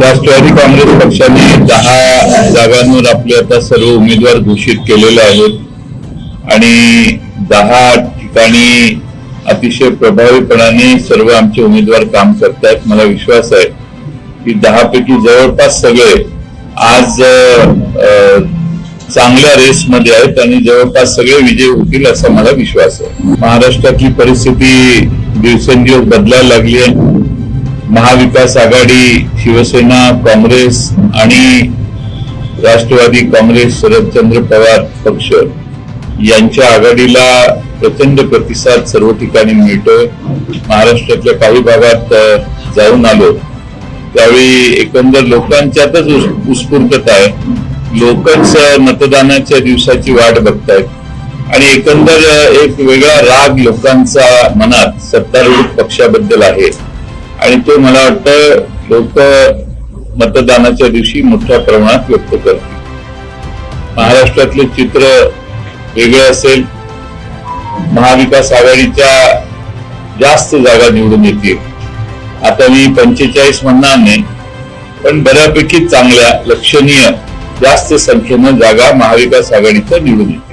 राष्ट्रवादी काँग्रेस पक्षाने दहा जागांवर आपले आता सर्व उमेदवार घोषित केलेले आहेत. आणि दहा ठिकाणी अतिशय प्रभावीपणाने सर्व आमचे उमेदवार काम करतायत. मला विश्वास आहे की दहापैकी जवळपास सगळे आज चांगल्या रेसमध्ये आहेत आणि जवळपास सगळे विजय होतील असा मला विश्वास आहे. महाराष्ट्रातली परिस्थिती दिवसेंदिवस बदलायला लागली आहे. महाविकास आघाडी शिवसेना काँग्रेस आणि राष्ट्रवादी काँग्रेस शरदचंद्र पवार पक्ष यांच्या आघाडीला प्रचंड प्रतिसाद सर्व ठिकाणी मिळतोय. महाराष्ट्रातल्या काही भागात जाऊन आलो त्यावेळी एकंदर लोकांच्यातच उत्स्फूर्तता आहे. लोकच मतदानाच्या दिवसाची वाट बघतायत. आणि एकंदर एक वेगळा राग लोकांचा मनात सत्तारूढ पक्षाबद्दल आहे. आणि ते मला वाटतं लोक मतदानाच्या दिवशी मोठ्या प्रमाणात व्यक्त करतील. महाराष्ट्रातले चित्र वेगळं असेल महाविकास आघाडीच्या जास्त जागा निवडून येतील. आता मी पंचेचाळीस म्हणणार नाही पण बऱ्यापैकी चांगल्या लक्षणीय जास्त संख्येनं जागा महाविकास आघाडीच्या निवडून येतील.